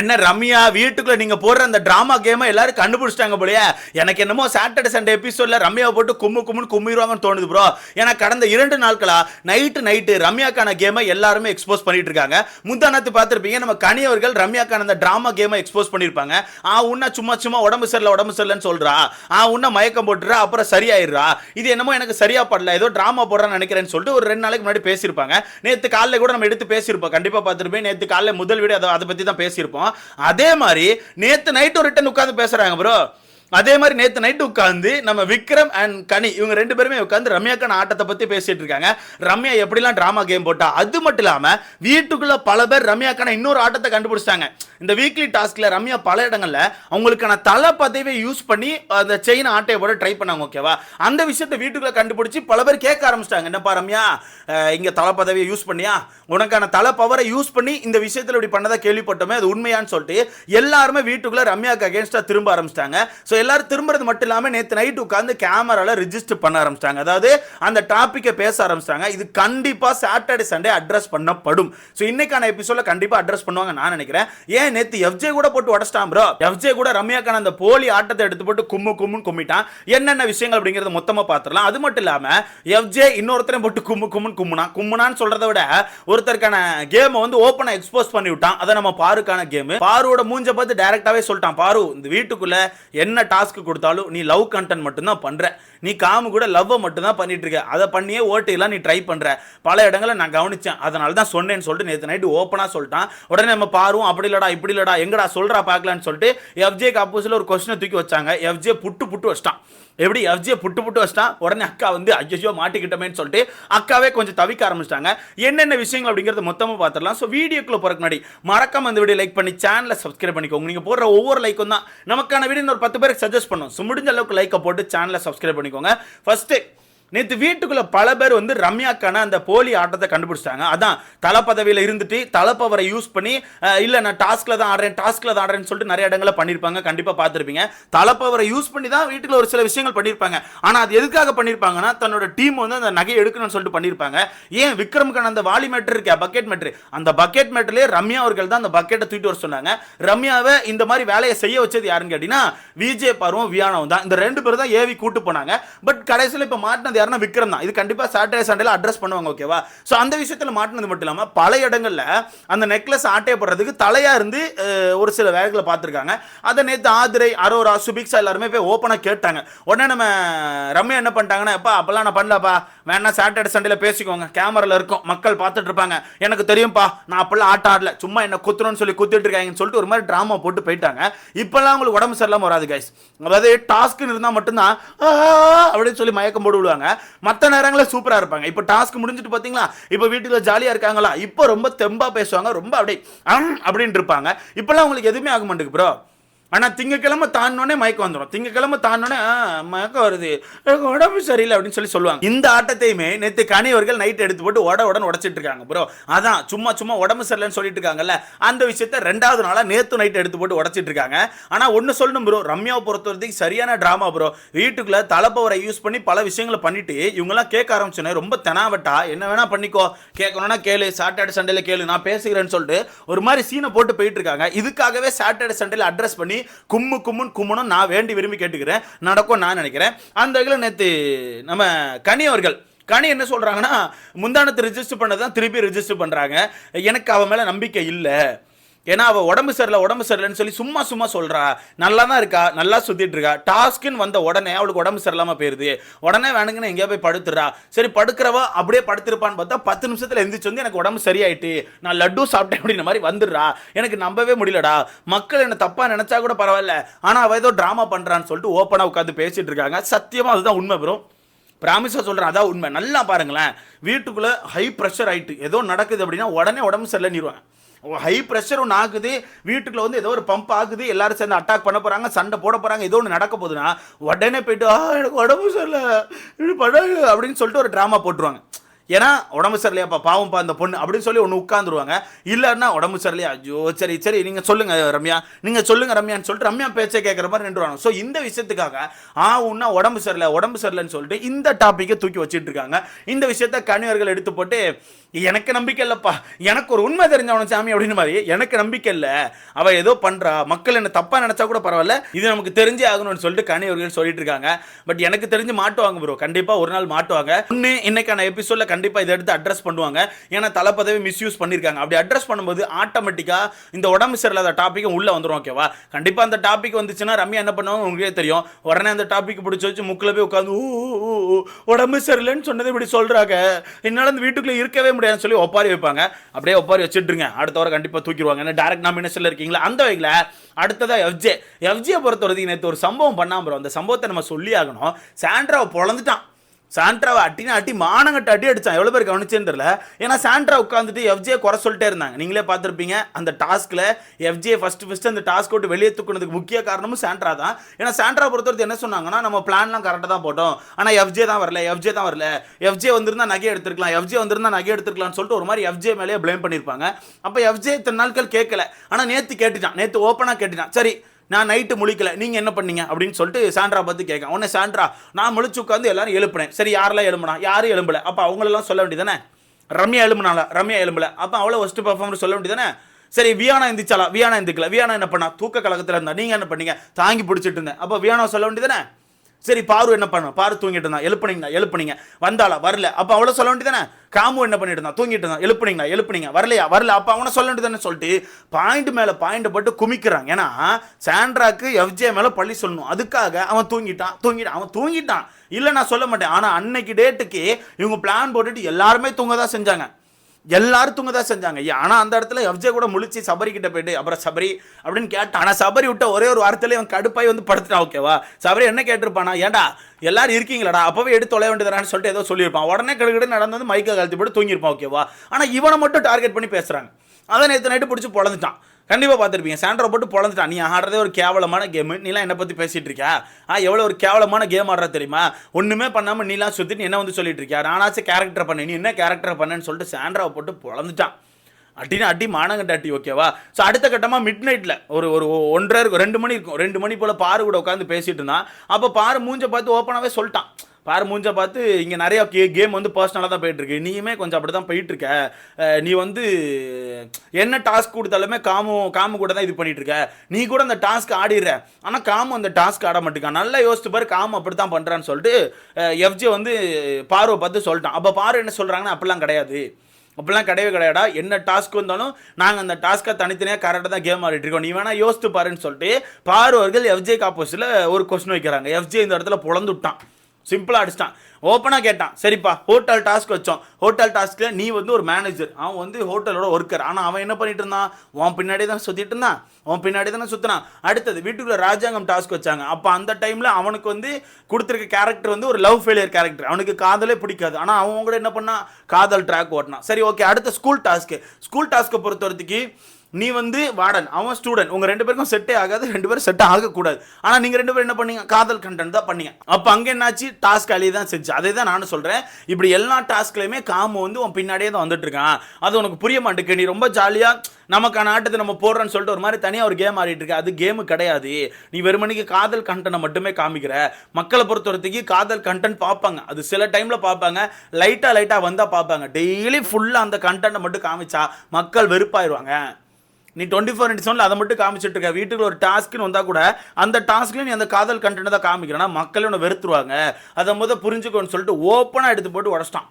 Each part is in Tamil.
என்ன ரம்யா வீட்டுக்குள்ள நீங்க போடுற அந்த டிராமா கேமை எல்லாரும் கண்டுபிடிச்சிட்டாங்க போலயே. எனக்கு என்னமோ சாட்டர்டே சண்டே எபிசோட்ல ரம்யாவை போட்டு கும்மு கும்முன்னு கும்மிடுவாங்கன்னு தோணுது ப்ரோ ஏன்னா கடந்த இரண்டு நாட்களா நைட்டு நைட்டு ரம்யாக்கான கேமை எல்லாருமே எக்ஸ்போஸ் பண்ணிட்டு இருக்காங்க. முந்தானத்து பார்த்துருப்பீங்க நம்ம கனி அவர்கள் ரம்யாக்கான அந்த டிராமா கேமை எக்ஸ்போஸ் பண்ணிருப்பாங்க. ஆ உன்ன சும்மா சும்மா உடம்பு சரியில்லை உடம்பு சரியில்லைன்னு சொல்றா. ஆ உன்ன மயக்கம் போட்டுறா அப்புறம் சரியாயிடுறா. இது என்னமோ எனக்கு சரியா படல. ஏதோ டிராமா போடுறான்னு நினைக்கிறேன்னு சொல்லிட்டு ஒரு ரெண்டு நாளைக்கு முன்னாடி பேசியிருப்பாங்க. நேற்று காலைல கூட நம்ம எடுத்து பேசியிருப்போம். கண்டிப்பாக பார்த்துருப்பேன் நேற்று காலைல முதல் வீடு அதை அதை பற்றி தான் பேசியிருப்போம். அதே மாதிரி நேத்து நைட்டு ரிட்டன் உட்காந்து பேசுறாங்க ப்ரோ அதே மாதிரி நேற்று நைட்டு உட்காந்து நம்ம விக்ரம் அண்ட் கனி இவங்க ரெண்டு பேருமே உட்காந்து ரம்யாக்கான ஆட்டத்தை பற்றி பேசிட்டு இருக்காங்க. ரம்யா எப்படிலாம் ட்ராமா கேம் போட்டா அது மட்டும் இல்லாமல் வீட்டுக்குள்ள பல பேர் ரம்யாக்கான இன்னொரு ஆட்டத்தை கண்டுபிடிச்சிட்டாங்க. இந்த வீக்லி டாஸ்கில் ரம்யா பல இடங்களில் அவங்களுக்கான தலை பதவியை யூஸ் பண்ணி அந்த செயின் ஆட்டையை போட ட்ரை பண்ணாங்க ஓகேவா அந்த விஷயத்தை வீட்டுக்குள்ள கண்டுபிடிச்சி பல பேர் கேட்க ஆரம்பிச்சிட்டாங்க. என்னப்பா ரம்யா இங்கே இங்க தலை பதவியை யூஸ் பண்ணியா? உனக்கான தலை பவரை யூஸ் பண்ணி இந்த விஷயத்தில் இப்படி பண்ணதா கேள்விப்பட்டோமே அது உண்மையான்னு சொல்லிட்டு எல்லாருமே வீட்டுக்குள்ளே ரம்யாவுக்கு அகேன்ஸ்டாக திரும்ப ஆரம்பிச்சிட்டாங்க. ஸோ எல்லாரும் திரும்புறது மட்டும் இல்லாம நேத்து நைட் உட்காந்து கேமரால ரிஜிஸ்டர் பண்ண ஆரம்பிச்சிட்டாங்க. அதாவது அந்த டாப்பிக்கை பேச ஆரம்பிச்சிட்டாங்க. இது கண்டிப்பா சாட்டர்டே சண்டே அட்ரஸ் பண்ணப்படும். ஸோ இன்னைக்கான எபிசோட கண்டிப்பா அட்ரஸ் பண்ணுவாங்க நான் நினைக்கிறேன். ஏன் நேற்று எஃப்ஜே கூட போட்டு உடச்சிட்டான் ப்ரோ எஃப்ஜே கூட ரம்யாக்கான அந்த போலி ஆட்டத்தை எடுத்து போட்டு கும்மு கும்முன்னு கும்மிட்டான். என்னென்ன விஷயங்கள் அப்படிங்கறத மொத்தமா பார்த்துடலாம் அது மட்டும் இல்லாம எஃப்ஜே இன்னொருத்தரையும் போட்டு கும்மு கும்முன்னு கும்முனா கும்முனான்னு சொல்கிறத விட ஒருத்தருக்கான கேமை வந்து ஓப்பனாக எக்ஸ்போஸ் பண்ணி விட்டான். அதை நம்ம பாருக்கான கேம் பாருவோட மூஞ்ச பார்த்து டைரக்டாவே சொல்லிட்டான். பாரு இந்த வீட்டுக்குள்ள என்ன டாஸ்க் கொடுத்தாலும் நீ லவ் கண்டென்ட் மட்டும்தான் பண்ற. நீ காமு கூட லவ்வை மட்டும் தான் பண்ணிட்டு இருக்க அதை பண்ணியே ஓட்டையெல்லாம் நீ ட்ரை பண்ணுற பல இடங்களை நான் கவனிச்சேன். அதனால தான் சொன்னேன்னு சொல்லிட்டு நேற்று நைட்டு ஓப்பனாக சொல்லிட்டான். உடனே நம்ம பாருவோம் அப்படி இல்லடா இப்படி இல்லடா எங்கடா சொல்கிறா பார்க்கலான்னு சொல்லிட்டு எஃப்ஜேக்கு அப்போசில் ஒரு கொஸ்டினை தூக்கி வச்சாங்க. எஃப்ஜே புட்டு புட்டு வச்சிட்டான். எப்படி எஃப்ஜியை புட்டு புட்டு வச்சிட்டான்? உடனே அக்கா வந்து ஐயோ மாட்டிக்கிட்டமேன்னு சொல்லிட்டு அக்காவே கொஞ்சம் தவிக்க ஆரம்பிச்சிட்டாங்க. என்னென்ன விஷயங்கள் அப்படிங்கிறத மொத்தமாக பார்த்துடலாம் ஸோ வீடியோக்குள்ள போறதுக்கு முன்னாடி மறக்காம அந்த வீடியோ லைக் பண்ணி சேனலை சப்ஸ்கிரைப் பண்ணிக்கோங்க. நீங்கள் போடுற ஒவ்வொரு லைக்கும் தான். நமக்கான வீடியோ ஒரு பத்து பேருக்கு சஜஸ்ட் பண்ணும். ஸோ முடிஞ்ச அளவுக்கு லைக்கை போட்டு சேனலை சப்ஸ்கிரைப் பண்ணிக்கோங்க. ஃபர்ஸ்ட்டு நேற்று வீட்டுக்குள்ள பல பேர் வந்து ரம்யாக்கான அந்த போலி ஆட்டத்தை கண்டுபிடிச்சிட்டாங்க. அதான் தலை பதவியில் இருந்துட்டு தலைப்பவரை யூஸ் பண்ணி இல்லை நான் டாஸ்கில் தான் ஆடுறேன் டாஸ்கில் தான் ஆடுறேன்னு சொல்லிட்டு நிறைய இடங்களில் பண்ணியிருப்பாங்க கண்டிப்பாக பார்த்துருப்பீங்க. தலைப்பவரை யூஸ் பண்ணி தான் வீட்டுக்குள்ள ஒரு சில விஷயங்கள் பண்ணியிருப்பாங்க ஆனால் அது எதுக்காக பண்ணியிருப்பாங்கன்னா தன்னோட டீம் வந்து அந்த நகையை எடுக்கணும்னு சொல்லிட்டு பண்ணியிருப்பாங்க ஏன் விக்ரமுக்கான அந்த வாலி மேட்டர் இருக்கா பக்கெட் மேட்ரு அந்த பக்கெட் மேட்டர்லேயே ரம்யா அவர்கள் தான் அந்த பக்கெட்டை தூக்கிட்டு வர சொன்னாங்க. ரம்யாவை இந்த மாதிரி வேலையை செய்ய வச்சது யாருன்னு கேட்டீங்கன்னா விஜய் பருவம் வியானவும் தான். இந்த ரெண்டு பேரும் தான் ஏவி கூட்டு போனாங்க. பட் கடைசியில் இப்போ மாட்டினது யாருன்னா விக்ரம் தான். இது கண்டிப்பாக சாட்டர்டே சண்டேல அட்ரஸ் பண்ணுவாங்க ஓகேவா ஸோ அந்த விஷயத்தில் மாட்டினது மட்டும் இல்லாமல் பல இடங்களில் அந்த நெக்லஸ் ஆட்டைய போடுறதுக்கு தலையாக இருந்து ஒரு சில வேலைகளை பார்த்துருக்காங்க. அதை நேற்று ஆதிரை அரோரா சுபிக்ஸா எல்லாருமே போய் ஓப்பனாக கேட்டாங்க. உடனே நம்ம ரம்யா என்ன பண்ணிட்டாங்கன்னா எப்பா அப்பெல்லாம் நான் பண்ணலப்பா. வேணா சாட்டர்டே சண்டேல பேசிக்கோங்க. கேமரால இருக்கும். மக்கள் பார்த்துட்டு இருப்பாங்க. எனக்கு தெரியும்ப்பா நான் அப்பெல்லாம் ஆட்ட ஆடல. சும்மா என்ன குத்துறோன்னு சொல்லி குத்திட்டு இருக்காங்கன்னு சொல்லிட்டு ஒரு மாதிரி ட்ராமா போட்டு போயிட்டாங்க. இப்பெல்லாம் உங்களுக்கு உடம்பு சரியில்லாம வராது கைஸ் அதாவது டாஸ்க்னு இருந்தால் மட்டும்தான் "ஆ" அப்படின்னு சொல்லி மயக்கம் போட்டு விடுவாங்க மற்ற நேரங்களில் சூப்பராக இருப்பாங்க. இப்போ டாஸ்க் முடிஞ்சிட்டு பார்த்தீங்களா இப்போ வீட்டில் ஜாலியாக இருக்காங்களா? இப்போ ரொம்ப தெம்பா பேசுவாங்க ரொம்ப அப்படியே "அம்" அப்படின்னு இருப்பாங்க. இப்பெல்லாம் உங்களுக்கு எதுவுமே ஆக மாட்டேங்குது ப்ரோ ஆனால் திங்கக்கிழமை தாண்டோடனே மயக்கம் வந்துடும் திங்கக்கிழமை தாண்டினோடனே மயக்கம் வருது. உடம்பு சரியில்லை அப்படின்னு சொல்லி சொல்லுவாங்க. இந்த ஆட்டத்தையுமே நேற்று கனியவர்கள் நைட் எடுத்து போட்டு உட உடனே உடச்சிட்டு இருக்காங்க ப்ரோ அதான் சும்மா சும்மா உடம்பு சரியில்லைன்னு சொல்லிட்டு இருக்காங்கல்ல அந்த விஷயத்த ரெண்டாவது நாளாக நேற்று நைட் எடுத்து போட்டு உடச்சிட்டு இருக்காங்க. ஆனால் ஒன்று சொல்லணும் ப்ரோ ரம்யாவை பொறுத்த வரைக்கும் சரியான ட்ராமா ப்ரோ வீட்டுக்குள்ளே தலைப்பவரை யூஸ் பண்ணி பல விஷயங்களை பண்ணிட்டு இவங்கெல்லாம் கேட்க ஆரம்பிச்சோன்னே ரொம்ப தெனாவட்டா என்ன வேணா பண்ணிக்கோ. கேட்கணும்னா கேளு. சாட்டர்டே சண்டேல கேளு. நான் பேசுகிறேன்னு சொல்லிட்டு ஒரு மாதிரி சீனை போட்டு போயிட்டு இருக்காங்க. இதுக்காகவே சாட்டர்டே சண்டேல அட்ரஸ் பண்ணி கும்மு கும்முன்னு கும்முன்னு நான் வேண்டி விரும்பி கேட்டுக்கிறேன். நடக்கும் நான் நினைக்கிறேன். அந்த வகையில் நேற்று நம்ம கனி அவர்கள் கனி என்ன சொல்றாங்கன்னா முந்தானத்தை ரிஜிஸ்டர் பண்ணதான் திருப்பி ரிஜிஸ்டர் பண்றாங்க. எனக்கு அவன் மேல நம்பிக்கை இல்லை. ஏன்னா அவள் உடம்பு சரியில்லை உடம்பு சரியில்லைன்னு சொல்லி சும்மா சும்மா சொல்கிறா நல்லா தான் இருக்கா? நல்லா சுற்றிட்டு இருக்கா. டாஸ்க்குன்னு வந்த உடனே அவளுக்கு உடம்பு சரியில்லாம போயிருது. உடனே வேணுங்கன்னு எங்கேயா போய் படுத்துறா. சரி படுக்கிறவா அப்படியே படுத்திருப்பான்னு பார்த்தா பத்து நிமிஷத்தில் எந்திரிச்சு வந்து எனக்கு உடம்பு சரியாயிட்டு நான் லட்டு சாப்பிட்டேன் அப்படின்ற மாதிரி வந்துடுறா. எனக்கு நம்பவே முடியலடா. மக்கள் என்னை தப்பாக நினச்சா கூட பரவாயில்ல. ஆனால் அவள் ஏதோ ட்ராமா பண்ணுறான்னு சொல்லிட்டு ஓப்பனாக உட்காந்து பேசிகிட்டு இருக்காங்க. சத்தியமாக அதுதான் உண்மை ப்ரோ ப்ராமிஸாக சொல்கிறேன் அதான் உண்மை. நல்லா பாருங்களேன். வீட்டுக்குள்ளே ஹை ப்ரெஷர் ஆகிட்டு ஏதோ நடக்குது அப்படின்னா உடனே உடம்பு சரியில்லைன்னு ஹை ப்ரெஷர் ஒன்று ஆகுது வீட்டுக்குள்ள வந்து ஏதோ ஒரு பம்ப் ஆகுது எல்லாரும் சேர்ந்து அட்டாக் பண்ண போகிறாங்க சண்டை போட போகிறாங்க ஏதோ ஒன்று நடக்க போகுதுன்னா உடனே போயிட்டு ஆ எனக்கு உடம்பு சரியில்லை இது அப்படின்னு சொல்லிட்டு ஒரு ட்ராமா போட்டுருவாங்க. ஏன்னா உடம்பு சரியில்லையாப்பா பாவம்ப்பா அந்த பொண்ணு அப்படின்னு சொல்லி ஒன்று உட்காந்துருவாங்க இல்லைன்னா உடம்பு சரியில்லையா ஐயோ சரி சரி நீங்கள் சொல்லுங்க ரம்யா. நீங்கள் சொல்லுங்க ரம்யான்னு சொல்லிட்டு ரம்யா பேச்சை கேட்குற மாதிரி நின்றுவாங்க. ஸோ இந்த விஷயத்துக்காக ஆ உன்னா உடம்பு சரியில்லை உடம்பு சரியில்லைன்னு சொல்லிட்டு இந்த டாப்பிக்கை தூக்கி வச்சிட்டு இருக்காங்க இந்த விஷயத்த கணிவர்கள் எடுத்து போட்டு எனக்கு நம்பிக்கை இல்லைப்பா. எனக்கு ஒரு உண்மை தெரிஞ்சவன சாமி அப்படின்னு மாதிரி எனக்கு நம்பிக்கை இல்லை. அவள் ஏதோ பண்றா. மக்கள் என்ன தப்பாக நினைச்சா கூட பரவாயில்ல. இது நமக்கு தெரிஞ்சே ஆகணும்னு சொல்லிட்டு கணிவர்கள் சொல்லிட்டு இருக்காங்க பட் எனக்கு தெரிஞ்சு மாட்டுவாங்க ப்ரோ கண்டிப்பாக ஒரு நாள் மாட்டுவாங்க. ஒன்று இன்னைக்கான எபிசோட்ல கண்டிப்பாக இதை எடுத்து அட்ரஸ் பண்ணுவாங்க. ஏன்னா தலைப்பதவி மிஸ்யூஸ் பண்ணியிருக்காங்க அப்படி அட்ரஸ் பண்ணும்போது ஆட்டோமேட்டிக்காக இந்த உடம்பு சரியில்லாத டாப்பிக்கும் உள்ளே வந்துடும் ஓகேவா கண்டிப்பாக அந்த டாபிக் வந்துச்சுன்னா ரம்யா என்ன பண்ணுவாங்க உங்களுக்கே தெரியும். உடனே அந்த டாபிக் பிடிச்சி வச்சு முக்கில் போய் உட்காந்து ஊ, ஊ, உடம்பு சரியில்லைன்னு சொன்னது இப்படி சொல்கிறாங்க என்னால் இந்த வீட்டுக்குள்ளே இருக்கவே முடியாதுன்னு சொல்லி ஒப்பாரி வைப்பாங்க. அப்படியே ஒப்பாரி வச்சுட்டுருங்க. அடுத்த வாரம் கண்டிப்பாக தூக்கிடுவாங்க. ஏன்னா டேரக்ட் நாமினேஷன்ல இருக்கீங்களா? அந்த வகையில் அடுத்ததாக எஃப்ஜே எஃப்ஜியை பொறுத்த வரைக்கும் நேற்று ஒரு சம்பவம் பண்ணாமல் அந்த சம்பவத்தை நம்ம சொல்லி ஆகணும் சாண்ட்ராவை பொழந்துட்டான். சாண்ட்ராவை அட்டினா அட்டி மானங்கட்ட அடி அடிச்சான். எவ்வளோ பேர் கவனிச்சேன்னு தெரியல. ஏன்னா சாண்ட்ரா உட்காந்துட்டு எஃப்ஜே குறை சொல்லிட்டே இருந்தாங்க. நீங்களே பார்த்துருப்பீங்க அந்த டாஸ்க்கில் எஃப்ஜே ஃபஸ்ட்டு ஃபஸ்ட்டு அந்த டாஸ்க் விட்டு வெளியே தூக்குனதுக்கு முக்கிய காரணமும் சாண்ட்ரா தான். ஏன்னா சாண்ட்ரா பொறுத்தவரைக்கும் என்ன சொன்னாங்கன்னா நம்ம பிளான்லாம் கரெக்டாக தான் போட்டோம். ஆனால் எஃப்ஜே தான் வரல எஃப்ஜே தான் வரல. எஃப்ஜே வந்திருந்தா நகை எடுத்துருக்கலாம் எஃப்ஜே வந்திருந்தா நகை எடுத்துருக்கலாம்னு சொல்லிட்டு ஒரு மாதிரி எஃப்ஜே மேலேயே ப்ளேம் பண்ணியிருப்பாங்க. அப்போ எஃப்ஜே இத்தனை நாட்கள் கேட்கல. ஆனால் நேற்று கேட்டுட்டான் நேற்று ஓப்பனாக கேட்டுட்டான். சரி நான் நைட்டு முழிக்கல. நீங்கள் என்ன பண்ணீங்க? அப்படின்னு சொல்லிட்டு சாண்ட்ரா பார்த்து கேட்க. உடனே சாண்ட்ரா நான் முழிச்சு உட்காந்து எல்லாரும் எழுப்புனேன். சரி யாரெல்லாம் எழும்புனா? யாரும் எழும்பலை. அப்போ அவங்களெல்லாம் சொல்ல வேண்டியதானே ரம்யா எழும்புனால ரம்யா எழும்பலை. அப்போ அவ்வளோ ஒஸ்ட்டு பர்ஃபார்மன்ஸ் சொல்ல வேண்டியதானே சரி வியானா எந்திரிச்சாலா வியானா எந்திரிக்கல வியானா என்ன பண்ணா? தூக்க கழகத்தில் இருந்தா. நீங்கள் என்ன பண்ணீங்க? தாங்கி பிடிச்சிட்டு இருந்தேன். அப்போ வியானா சொல்ல வேண்டியதானே சரி பாரு என்ன பண்ணும் பாரு தூங்கிட்டு இருந்தா எழுப்புனீங்களா? எழுப்புனீங்க. வந்தாளா? வரல. அப்போ அவ்வளோ சொல்ல வேண்டியதானே காமு என்ன பண்ணிட்டு இருந்தான்? தூங்கிட்டு இருந்தான். எழுப்புனீங்களா? எழுப்புனீங்க. வரலையா? வரல. அப்ப அவனை சொல்ல வேண்டியதானே சொல்லிட்டு பாயிண்ட் மேல பாயிண்ட் போட்டு குமிக்கிறாங்க ஏன்னா சாண்ட்ராக்கு எஃப்ஜே மேல பள்ளி சொல்லணும். அதுக்காக அவன் தூங்கிட்டான். தூங்கிட்டான் அவன் தூங்கிட்டான். இல்லை நான் சொல்ல மாட்டேன். ஆனால் அன்னைக்கு டேட்டுக்கு இவங்க பிளான் போட்டுட்டு எல்லாருமே தூங்க தான் செஞ்சாங்க. எல்லாரும் தூங்க தான் செஞ்சாங்க ஆனால் அந்த இடத்துல எஃப்ஜே கூட முழிச்சு சபரி கிட்ட போயிட்டு அப்புறம் சபரி அப்படின்னு கேட்டான் ஆனால் சபரி விட்ட ஒரே ஒரு வாரத்தில் அவன் கடுப்பாய் வந்து படுத்துட்டான் ஓகேவா சபரி என்ன கேட்டிருப்பானா ஏன்டா எல்லாரும் இருக்கீங்களாடா? அப்பவே எடுத்து தொலை வேண்டியதானு சொல்லிட்டு ஏதோ சொல்லியிருப்பான். உடனே கிடுக்கிட்டு நடந்து வந்து மைக்கை கழுத்து போட்டு தூங்கியிருப்பான் ஓகேவா ஆனால் இவனை மட்டும் டார்கெட் பண்ணி பேசுகிறாங்க அதான் நேற்று நைட்டு பிடிச்சி பொழந்துட்டான். கண்டிப்பாக பார்த்துருப்பீங்க. சாண்ட்ரோ போட்டு பொழந்துட்டான் நீ ஆடுறதே ஒரு கேவலமான கேமு நீலாம் என்னை பற்றி பேசிகிட்டு இருக்கியா? ஆ எவ்வளோ ஒரு கேவலமான கேம் ஆடுற தெரியுமா? ஒன்றுமே பண்ணாமல் நீலாம் சுற்றிட்டு என்ன வந்து சொல்லிட்டு இருக்கியா? நானாச்சும் கேரக்டர் பண்ண நீ என்ன கேரக்டர் பண்ணேன்னு சொல்லிட்டு சாண்ட்ராவை போட்டு பொழந்துட்டான். அட்டினா அட்டி மானங்கட்ட அட்டி ஓகேவா ஸோ அடுத்த கட்டமாக மிட் நைட்டில் ஒரு ஒரு ஒன்றரை இருக்கும் ரெண்டு மணி இருக்கும். ரெண்டு மணி போல் பாரு கூட உட்காந்து பேசிட்டு இருந்தான். அப்போ பாரு மூஞ்சை பார்த்து ஓப்பனாகவே சொல்லிட்டான். பாரு மூஞ்ச பார்த்து இங்கே நிறையா கே கேம் வந்து பர்சனலாக தான் போயிட்டுருக்கு. நீயுமே கொஞ்சம் அப்படி தான் போயிட்டுருக்க நீ வந்து என்ன டாஸ்க் கொடுத்தாலுமே காமு காமு கூட தான் இது பண்ணிட்டு இருக்க நீ கூட அந்த டாஸ்க் ஆடிடுற. ஆனால் காமு அந்த டாஸ்க் ஆட மாட்டேங்க நல்லா யோசிச்சு பாரு காமு அப்படி தான் பண்ணுறான்னு சொல்லிட்டு எஃப்ஜி வந்து பார்வை பார்த்து சொல்லிட்டான். அப்போ பாரு என்ன சொல்கிறாங்கன்னா அப்படிலாம் கிடையாது. அப்படிலாம் கிடையவே கிடையாடா என்ன டாஸ்க் வந்தாலும் நாங்கள் அந்த டாஸ்க்கை தனித்தனியாக கரெக்டாக தான் கேம் ஆடிட்டு இருக்கோம். நீ வேணா யோசித்து பாருன்னு சொல்லிட்டு பார்வர்கள் எஃப்ஜே ஆப்போசிட்டில் ஒரு கொஸ்டின் வைக்கிறாங்க. எஃப்ஜே இந்த இடத்துல பிழந்துவிட்டான் சிம்பிளாக அடிச்சிட்டான். ஓப்பனாக கேட்டான். சரிப்பா ஹோட்டல் டாஸ்க் வச்சோம். ஹோட்டல் டாஸ்க்கில் நீ வந்து ஒரு மேனேஜர் அவன் வந்து ஹோட்டலோட ஒர்க்கர் ஆனால் அவன் என்ன பண்ணிட்டு இருந்தான்? உன் பின்னாடி தான் சுற்றிட்டு இருந்தான். அவன் பின்னாடி தானே சுற்றினான் அடுத்தது வீட்டுக்குள்ளே ராஜாங்கம் டாஸ்க் வச்சாங்க. அப்போ அந்த டைமில் அவனுக்கு வந்து கொடுத்துருக்க கேரக்டர் வந்து ஒரு லவ் ஃபெயிலியர் கேரக்டர் அவனுக்கு காதலே பிடிக்காது. ஆனால் அவன் கூட என்ன பண்ணான்? காதல் ட்ராக் ஓட்டினான். சரி ஓகே அடுத்த ஸ்கூல் டாஸ்க்கு ஸ்கூல் டாஸ்க்கை பொறுத்த வரைக்கும் நீ வந்து வார்டன் அவன் ஸ்டூடெண்ட் உங்கள் ரெண்டு பேருக்கும் செட்டே ஆகாது ரெண்டு பேரும் செட் ஆகக்கூடாது ஆனால் நீங்கள் ரெண்டு பேரும் என்ன பண்ணீங்க? காதல் கண்டென்ட் தான் பண்ணீங்க. அப்போ அங்கே என்னாச்சு? டாஸ்க் அழிய தான் செஞ்சு. அதே தான் நானும் சொல்கிறேன் இப்படி எல்லா டாஸ்க்லையுமே காமு வந்து உன் பின்னாடியே தான் வந்துட்டு இருக்கான். அது உனக்கு புரிய மாட்டேங்குது. நீ ரொம்ப ஜாலியாக நமக்கான ஆட்டத்தை நம்ம போடுறோன்னு சொல்லிட்டு ஒரு மாதிரி தனியாக ஒரு கேம் ஆடிட்டு இருக்க. அது கேமு கிடையாது. நீ வெறுமணிக்கு காதல் கண்டனை மட்டுமே காமிக்கிற. மக்களை பொறுத்த வரைக்கும் காதல் கண்டென்ட் பார்ப்பாங்க. அது சில டைமில் பார்ப்பாங்க. லைட்டாக லைட்டாக வந்தால் பார்ப்பாங்க. டெய்லி ஃபுல்லாக அந்த கண்டென்ட்டை மட்டும் காமிச்சா மக்கள் வெறுப்பாயிருவாங்க. நீ டுவெண்ட்டி ஃபோர் இன்ட்டு செவனில் அதை மட்டும் காமிச்சிட்டு இருக்க. வீட்டுக்கு ஒரு டாஸ்க்னு வந்தால் கூட அந்த டாஸ்க்லேயும் நீ அந்த காதல் கண்டென்ட் தான் காமிக்கிறேன்னா மக்கள் உன்னை வெறுத்துருவாங்க. அதை முதல் புரிஞ்சுக்கோன்னு சொல்லிட்டு ஓப்பனாக எடுத்து போட்டு உடச்சிட்டான்.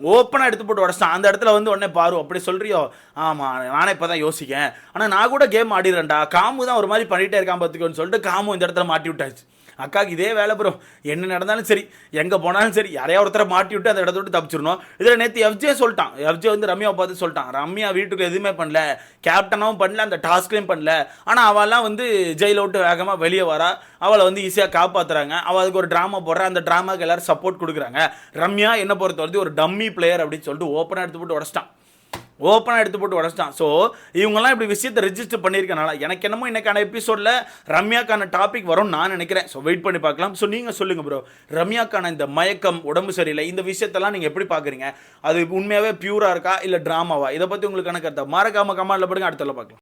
ஓப்பனாக எடுத்து போட்டு உடச்சிட்டான். அந்த இடத்துல வந்து உடனே பாரு அப்படி சொல்கிறியோ ஆமாம் நானே இப்போ தான் யோசிக்கேன். ஆனால் நான் கூட கேம் ஆடிடுறேன்டா. காமு தான் ஒரு மாதிரி பண்ணிகிட்டே இருக்கான் பார்த்துக்கோன்னு சொல்லிட்டு காமு இந்த இடத்துல மாட்டி விட்டாச்சு. அக்காவுக்கு இதே வேலை ப்ரோ என்ன நடந்தாலும் சரி எங்கே போனாலும் சரி யாரையா ஒருத்தரை மாட்டி விட்டு அந்த இடத்த விட்டு தப்பிச்சிடணும். இதில் நேற்று எஃப்ஜே சொல்லிட்டான். எஃப்ஜே வந்து ரம்யாவை பார்த்து சொல்லிட்டான். ரம்யா வீட்டுக்கு எதுவுமே பண்ணல. கேப்டனாகவும் பண்ணல அந்த டாஸ்க்லையும் பண்ணல. ஆனால் அவெல்லாம் வந்து ஜெயில விட்டு வேகமாக வெளியே வரா. அவளை வந்து ஈஸியாக காப்பாற்றுறாங்க அவள் அதுக்கு ஒரு ட்ராமா போடுறா. அந்த ட்ராமாவுக்கு எல்லாரும் சப்போர்ட் கொடுக்குறாங்க. ரம்யா என்ன பொறுத்த வரைக்கும் ஒரு டம்மி பிளேயர் அப்படின்னு சொல்லிட்டு ஓப்பனாக எடுத்து போட்டு உடச்சிட்டான். ஓப்பனாக எடுத்து போட்டு உடச்சிட்டான். ஸோ இவங்கெல்லாம் இப்படி விஷயத்தை ரெஜிஸ்டர் பண்ணியிருக்கனால எனக்கு என்னமோ இன்னைக்கான எபிசோடில் ரம்யாக்கான டாபிக் வரும்னு நான் நினைக்கிறேன். ஸோ வெயிட் பண்ணி பார்க்கலாம். ஸோ நீங்கள் சொல்லுங்கள் ப்ரோ ரம்யாக்கான இந்த மயக்கம் உடம்பு சரியில்லை இந்த விஷயத்தெல்லாம் நீங்கள் எப்படி பார்க்குறீங்க? அது உண்மையாகவே பியூராக இருக்கா? இல்லை ட்ராமாவா இதை பற்றி உங்களுக்கான கருத்தை? மறக்காம கமாண்டில் படுங்க. அடுத்தல பார்க்கலாம்.